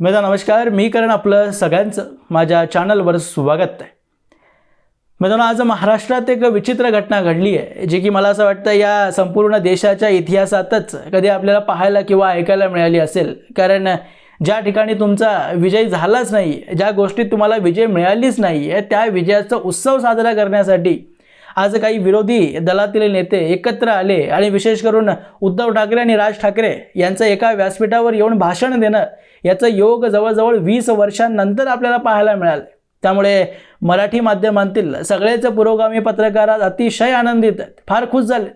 मित्र नमस्कार. मी करण आपलं सगळ्यांचं माझ्या चॅनलवर स्वागत आहे. मित्रांनो आज महाराष्ट्रात एक विचित्र घटना घडली आहे जी की मला असं वाटतं या संपूर्ण देशाच्या इतिहासातच कधी आपल्याला पाहायला किंवा ऐकायला मिळाली असेल. कारण ज्या ठिकाणी तुमचा विजय झालाच नाही ज्या गोष्टीत तुम्हाला विजय मिळालीच नाही आहे त्या विजयाचा उत्सव साजरा करण्यासाठी आज काही विरोधी दलातील नेते एकत्र आले आणि विशेष करून उद्धव ठाकरे आणि राज ठाकरे यांचं एका व्यासपीठावर येऊन भाषण देणं याचं योग जवळजवळ वीस वर्षांनंतर आपल्याला पाहायला मिळालं. त्यामुळे मराठी माध्यमांतील सगळेच पुरोगामी पत्रकार आज अतिशय आनंदित आहेत. फार खुश झाले.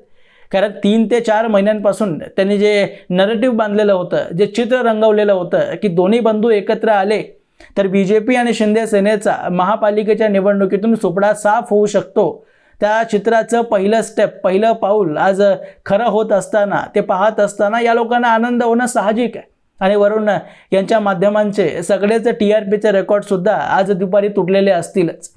कारण तीन ते चार महिन्यांपासून त्यांनी जे नरेटिव्ह बांधलेलं होतं जे चित्र रंगवलेलं होतं की दोन्ही बंधू एकत्र आले तर बी जे पी आणि शिंदे सेनेचा महापालिकेच्या निवडणुकीतून सुपडा साफ होऊ शकतो. त्या चित्राचं पहिलं स्टेप पहिलं पाऊल आज खरं होत असताना ते पाहत असताना या लोकांना आनंद होणं साहजिक आहे. आणि वरून यांच्या माध्यमांचे सगळेच टी आर पीचे रेकॉर्डसुद्धा आज दुपारी तुटलेले असतीलच.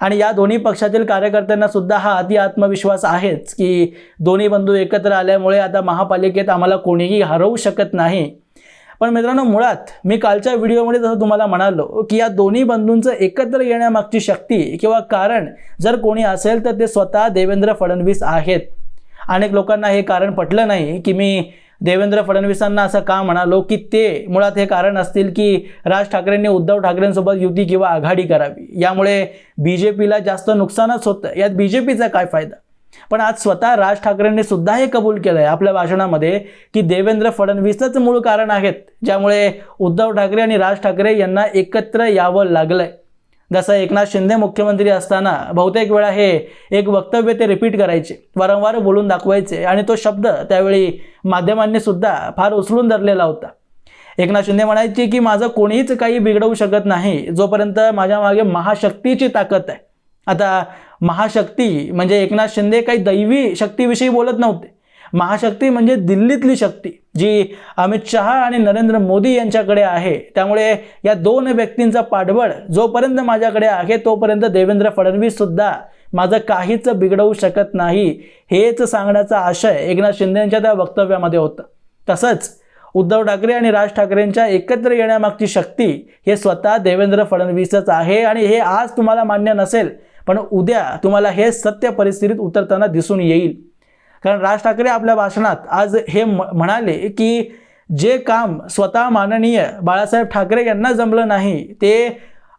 आणि या दोन्ही पक्षातील कार्यकर्त्यांना सुद्धा हा अति आत्मविश्वास आहेच की दोन्ही बंधू एकत्र आल्यामुळे आता महापालिकेत आम्हाला कोणीही हरवू शकत नाही. पण मित्रांनो मुळात मी कालच्या व्हिडिओमध्ये जसं तुम्हाला म्हणालो की या दोन्ही बंधूंचं एकत्र येण्यामागची शक्ती किंवा कारण जर कोणी असेल तर ते स्वतः देवेंद्र फडणवीस आहेत. अनेक लोकांना हे कारण पटलं नाही की मी देवेंद्र फडणवीसांना असं का म्हणालो की ते मुळात हे कारण असतील की राज ठाकरेंनी उद्धव ठाकरेंसोबत युती किंवा आघाडी करावी. यामुळे बी जे पीला जास्त नुकसानच होतं. यात बी जे पीचा काय फायदा? पण आज स्वतः राज ठाकरेंनी सुद्धा हे कबूल केलं आहे आपल्या भाषणामध्ये की देवेंद्र फडणवीसच मूळ कारण आहेत. ज्यामुळे उद्धव ठाकरे आणि राज ठाकरे यांना एकत्र यावं लागलं आहे जसं एकनाथ शिंदे मुख्यमंत्री असताना बहुतेक वेळा हे एक वक्तव्य ते रिपीट करायचे वारंवार बोलून दाखवायचे आणि तो शब्द त्यावेळी माध्यमांनी सुद्धा फार उचलून धरलेला होता. एकनाथ शिंदे म्हणायचे की माझं कोणीच काही बिघडवू शकत नाही जोपर्यंत माझ्या मागे महाशक्तीची ताकद आहे. आता महाशक्ती म्हणजे एकनाथ शिंदे काही दैवी शक्तीविषयी बोलत नव्हते. महाशक्ती म्हणजे दिल्लीतली शक्ती जी अमित शहा आणि नरेंद्र मोदी यांच्याकडे आहे. त्यामुळे या दोन व्यक्तींचा पाठबळ जोपर्यंत माझ्याकडे आहे तोपर्यंत देवेंद्र फडणवीस सुद्धा माझं काहीच बिघडवू शकत नाही हेच सांगण्याचा आशय एकनाथ शिंदे यांच्या त्या वक्तव्यामध्ये होता. तसंच उद्धव ठाकरे आणि राज ठाकरेंच्या एकत्र येण्यामागची शक्ती हे स्वतः देवेंद्र फडणवीसच आहे आणि हे आज तुम्हाला मान्य नसेल पण उद्या तुम्हाला हे सत्य परिस्थितीत उतरताना दिसून येईल. कारण राज ठाकरे आपल्या भाषणात आज हे म्हणाले की जे काम स्वतः माननीय बाळासाहेब ठाकरे यांना जमलं नाही ते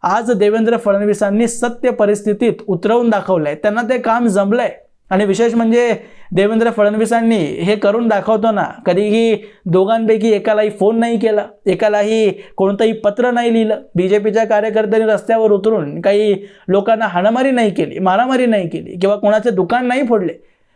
आज देवेंद्र फडणवीसांनी सत्य परिस्थितीत उतरवून दाखवलंय. त्यांना ते काम जमलंय. आणि विशेष म्हणजे देवेंद्र फडणवीसांनी हे करून दाखवताना कधीही दोघांपैकी एकालाही फोन नाही केला एकालाही कोणतंही पत्र नाही लिहिलं. बी जे पीच्या कार्यकर्त्यांनी रस्त्यावर उतरून काही लोकांना हाणामारी नाही केली मारामारी नाही केली किंवा कोणाचे दुकान नाही फोडले.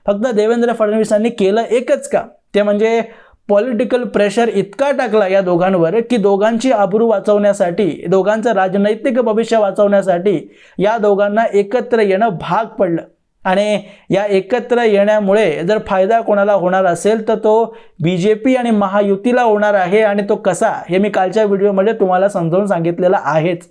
फक्त देवेंद्र फडणवीसांनी केलं एकच का? ते म्हणजे पॉलिटिकल प्रेशर इतका टाकला या दोघांवर की दोघांची आबरू वाचवण्यासाठी दोघांचं राजनैतिक भविष्य वाचवण्यासाठी या दोघांना एकत्र येणं भाग पडलं. आणि या एकत्र येण्यामुळे जर फायदा कोणाला होणार असेल तर तो बी जे पी आणि महायुतीला होणार आहे. आणि तो कसा हे मी कालच्या व्हिडिओमध्ये तुम्हाला समजावून सांगितलेलं आहेच.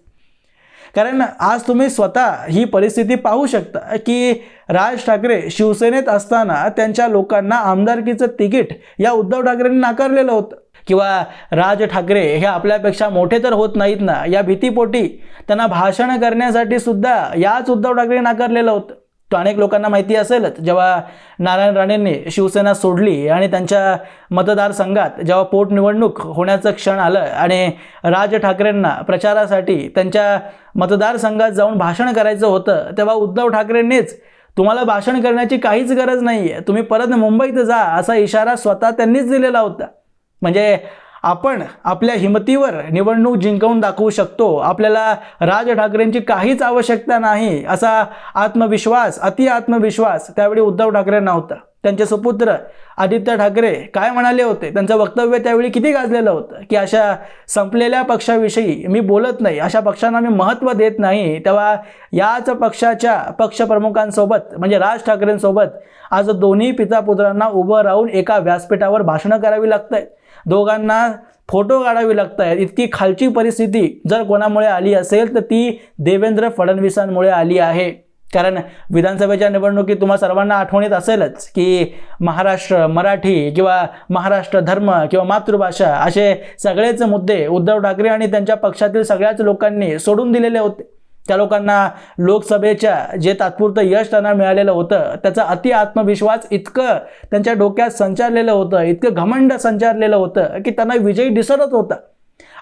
कारण आज तुम्ही स्वतः ही परिस्थिती पाहू शकता की राज ठाकरे शिवसेनेत असताना त्यांच्या लोकांना आमदारकीचं तिकीट या उद्धव ठाकरेंनी नाकारलेलं होतं. किंवा राज ठाकरे हे आपल्यापेक्षा मोठे तर होत नाहीत ना या भीतीपोटी त्यांना भाषण करण्यासाठी सुद्धा याच उद्धव ठाकरे नाकारलेलं होतं. तो अनेक लोकांना माहिती असेलच. जेव्हा नारायण राणेंनी शिवसेना सोडली आणि त्यांच्या मतदारसंघात जेव्हा पोटनिवडणूक होण्याचं क्षण आलं आणि राज ठाकरेंना प्रचारासाठी त्यांच्या मतदारसंघात जाऊन भाषण करायचं होतं तेव्हा उद्धव ठाकरेंनीच तुम्हाला भाषण करण्याची काहीच गरज नाही आहे तुम्ही परत मुंबईत जा असा इशारा स्वतः त्यांनीच दिलेला होता. म्हणजे आपण आपल्या हिमतीवर निवडणूक जिंकवून दाखवू शकतो. आपल्याला राज ठाकरेंची काहीच आवश्यकता नाही असा आत्मविश्वास अति आत्मविश्वास त्यावेळी उद्धव ठाकरेंना होता त्यांचे सुपुत्र आदित्य ठाकरे काय म्हणाले होते? त्यांचं वक्तव्य त्यावेळी किती गाजलेलं होतं? की अशा संपलेल्या पक्षाविषयी मी बोलत नाही अशा पक्षांना मी महत्त्व देत नाही तेव्हा याच पक्षाच्या पक्षप्रमुखांसोबत म्हणजे राज ठाकरेंसोबत आज दोन्ही पितापुत्रांना उभं राहून एका व्यासपीठावर भाषणं करावी लागत आहेत दोघांना फोटो काढावे लागत आहेत इतकी खालची परिस्थिती जर कोणामुळे आली असेल तर ती देवेंद्र फडणवीसांमुळे आली आहे. कारण विधानसभेच्या निवडणुकीत तुम्हा सर्वांना आठवणीत असेलच की महाराष्ट्र मराठी किंवा महाराष्ट्र धर्म किंवा मातृभाषा असे सगळेच मुद्दे उद्धव ठाकरे आणि त्यांच्या पक्षातील सगळ्याच लोकांनी सोडून दिलेले होते. त्या लोकांना लोकसभेच्या जे तात्पुरतं यश त्यांना मिळालेलं होतं त्याचा अति आत्मविश्वास इतकं त्यांच्या डोक्यात संचारलेलं होतं इतकं घमंड संचारलेलं होतं की त्यांना विजयी दिसतच होता.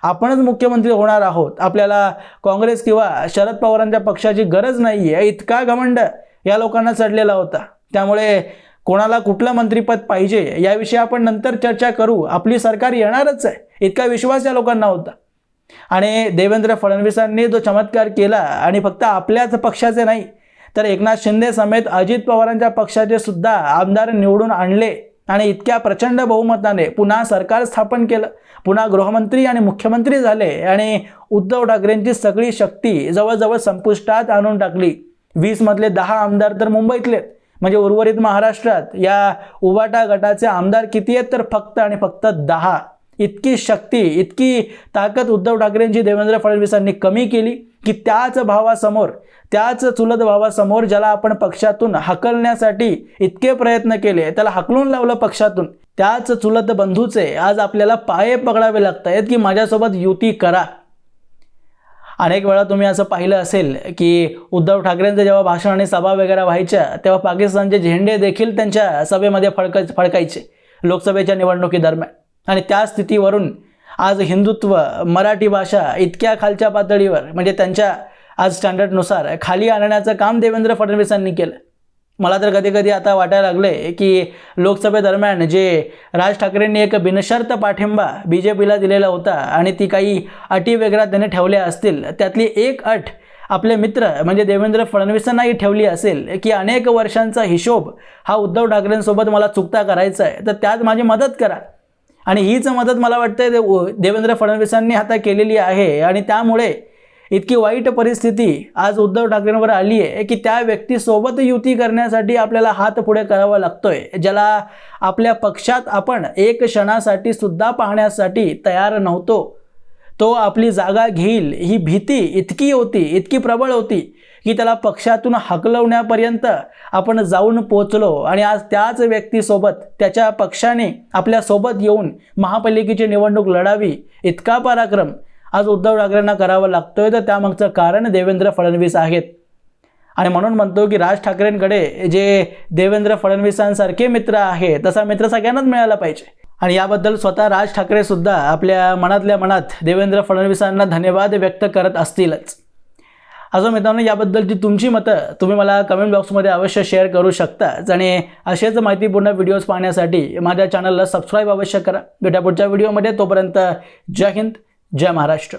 आपणच मुख्यमंत्री होणार आहोत. आपल्याला काँग्रेस किंवा शरद पवारांच्या पक्षाची गरज नाही आहे इतका घमंड या लोकांना चढलेला होता. त्यामुळे कोणाला कुठलं मंत्रिपद पाहिजे याविषयी आपण नंतर चर्चा करू. आपली सरकार येणारच आहे. इतका विश्वास या लोकांना होता. आणि देवेंद्र फडणवीसांनी जो चमत्कार केला आणि फक्त आपल्याच पक्षाचे नाही तर एकनाथ शिंदे समेत अजित पवारांच्या पक्षाचे सुद्धा आमदार निवडून आणले आणि इतक्या प्रचंड बहुमताने पुन्हा सरकार स्थापन केलं पुन्हा गृहमंत्री आणि मुख्यमंत्री झाले आणि उद्धव ठाकरेंची सगळी शक्ती जवळजवळ संपुष्टात आणून टाकली. वीसमधले दहा आमदार तर मुंबईतले म्हणजे उर्वरित महाराष्ट्रात या उबाटा गटाचे आमदार किती आहेत तर फक्त आणि फक्त दहा. इतकी शक्ती इतकी ताकद उद्धव ठाकरेंची देवेंद्र फडणवीसांनी कमी केली की त्याच भावासमोर त्याच चुलत भावासमोर ज्याला आपण पक्षातून हकलण्यासाठी इतके प्रयत्न केले त्याला हकलून लावलं पक्षातून त्याच चुलत बंधूचे आज आपल्याला पाये पकडावे लागत आहेत की माझ्यासोबत युती करा. अनेक वेळा तुम्ही असं पाहिलं असेल की उद्धव ठाकरेंचं जेव्हा भाषण आणि सभा वगैरे व्हायच्या तेव्हा पाकिस्तानचे झेंडे देखील त्यांच्या सभेमध्ये फडक फडकायचे लोकसभेच्या निवडणुकीदरम्यान. आणि त्या स्थितीवरून आज हिंदुत्व मराठी भाषा इतक्या खालच्या पातळीवर म्हणजे त्यांच्या आज स्टँडर्डनुसार खाली आणण्याचं काम देवेंद्र फडणवीसांनी केलं. मला तर कधी कधी आता वाटायला लागले की लोकसभेदरम्यान जे राज ठाकरेंनी एक बिनशर्त पाठिंबा बी जे पीला दिलेला होता आणि ती काही अटी वगैरे त्याने ठेवल्या असतील त्यातली एक अट आपले मित्र म्हणजे देवेंद्र फडणवीसांनाही ठेवली असेल की अनेक वर्षांचा हिशोब हा उद्धव ठाकरेंसोबत मला चुकता करायचा आहे तर त्यात माझी मदत करा. आणि हीच मदत मला वाटतं दे देवेंद्र फडणवीसांनी आता केलेली आहे. आणि त्यामुळे इतकी वाईट परिस्थिती आज उद्धव ठाकरेंवर आली आहे की त्या व्यक्तीसोबत युती करण्यासाठी आपल्याला हात पुढे करावा लागतोय. ज्याला आपल्या पक्षात आपण एक क्षणासाठी सुद्धा पाहण्यासाठी तयार नव्हतो. तो आपली जागा घेईल. ही भीती इतकी होती इतकी प्रबळ होती की त्याला पक्षातून हकलवण्यापर्यंत आपण जाऊन पोचलो आणि आज त्याच व्यक्तीसोबत त्याच्या पक्षाने आपल्यासोबत येऊन महापालिकेची निवडणूक लढावी इतका पराक्रम आज उद्धव ठाकरेंना करावा लागतोय. तर त्यामागचं कारण देवेंद्र फडणवीस आहेत. आणि म्हणून म्हणतो की राज ठाकरेंकडे जे देवेंद्र फडणवीसांसारखे मित्र आहे तसा मित्र सगळ्यांनाच मिळाला पाहिजे. आणि याबद्दल स्वतः राज ठाकरे सुद्धा आपल्या मनातल्या मनात देवेंद्र फडणवीसांना धन्यवाद व्यक्त करत असतीलच. अजून मित्रांनो याबद्दलची तुमची मतं तुम्ही मला कमेंट बॉक्समध्ये अवश्य शेअर करू शकताच. आणि असेच माहितीपूर्ण व्हिडिओज पाहण्यासाठी माझ्या चॅनलला सबस्क्राईब अवश्य करा. भेटा पुढच्या व्हिडिओमध्ये तोपर्यंत जय हिंद जय महाराष्ट्र.